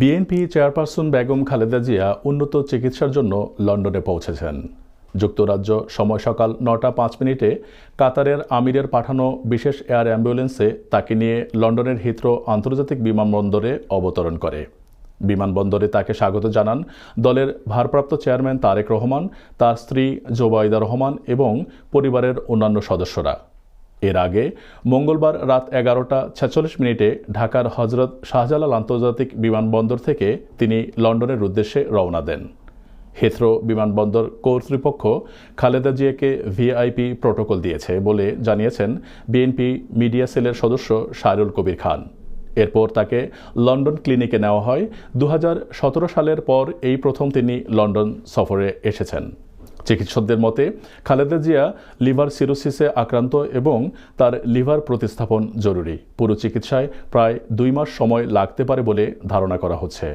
BNP chairperson Begum Khaleda Zia উন্নত চিকিৎসার জন্য লন্ডনে পৌঁছেছেন। যুক্তরাজ্য সময় সকাল নটা পাঁচ মিনিটে কাতারের আমিরের পাঠানো বিশেষ এয়ার অ্যাম্বুলেন্সে তাকে নিয়ে লন্ডনের হিথ্রো আন্তর্জাতিক বিমানবন্দরে অবতরণ করে। বিমানবন্দরে তাকে স্বাগত জানান দলের ভারপ্রাপ্ত চেয়ারম্যান তারেক রহমান, তার স্ত্রী জোবাইদা রহমান এবং পরিবারের অন্যান্য সদস্যরা। এর আগে মঙ্গলবার রাত এগারোটা ছেচল্লিশ মিনিটে ঢাকার হজরত শাহজালাল আন্তর্জাতিক বিমানবন্দর থেকে তিনি লন্ডনের উদ্দেশ্যে রওনা দেন। হেথ্রো বিমানবন্দর কর্তৃপক্ষ খালেদা জিয়াকে ভিআইপি প্রোটোকল দিয়েছে বলে জানিয়েছেন বিএনপি মিডিয়া সেলের সদস্য শাহরুল কবির খান। এরপর তাকে লন্ডন ক্লিনিকে নেওয়া হয়। দু হাজার সতেরো সালের পর এই প্রথম তিনি লন্ডন সফরে এসেছেন। চিকিৎসকদের মতে খালেদা জিয়া লিভার সিরোসিসে আক্রান্ত এবং তার লিভার প্রতিস্থাপন জরুরি পুরো চিকিৎসায় প্রায় দুই মাস সময় লাগতে পারে বলে ধারণা করা হচ্ছে